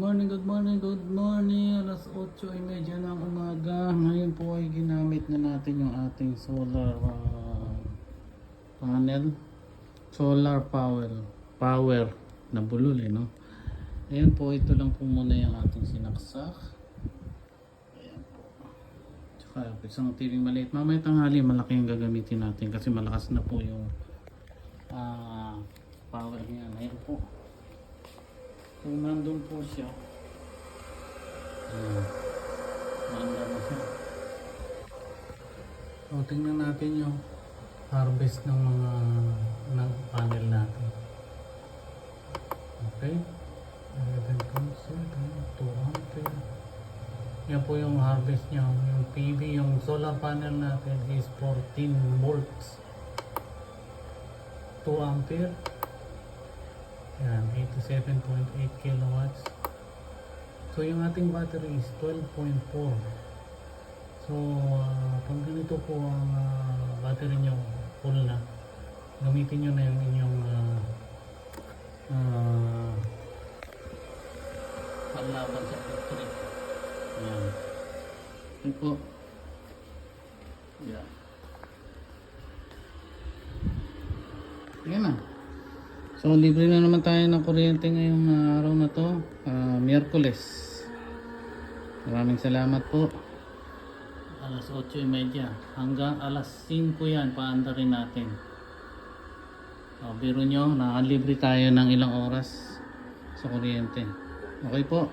morning, good morning, good morning. Alas 8.30 ng umaga. Ngayon po ay ginamit na natin yung ating solar ah, panel. Solar power. Power na bulol eh, no? Ayan po, ito lang po muna yung ating sinaksak. Ayan po. Tsaka isang tiling maliit. Mamaya tanghali, malaki yung gagamitin natin kasi malakas na po yung ah, power niya. Ayan po. Kung nandun po siya, ayan, nandun na siya. O, tingnan natin yung harvest ng mga ng panel natin. Okay? 11.7, 2 ampere. Yan po yung harvest niya. Yung PV, yung solar panel natin is 14 volts. 2 ampere. Yan, 87.8 kilowatts. So, yung ating battery is 12.4. So, uh, pag ganito po ang ah, battery nyo full na, gamitin nyo na yung inyong uh, uh, panlaban sa electric. Yan. Yan po. Yan. Yan na. So, libre na naman tayo ng kuryente ngayong ah, araw na to. Ah, Miyerkules. Maraming salamat po. Alas 8.30 hanggang alas 5 yan, paanda rin natin. O, biro nyo, nakalibre tayo ng ilang oras sa kuryente. Okay po.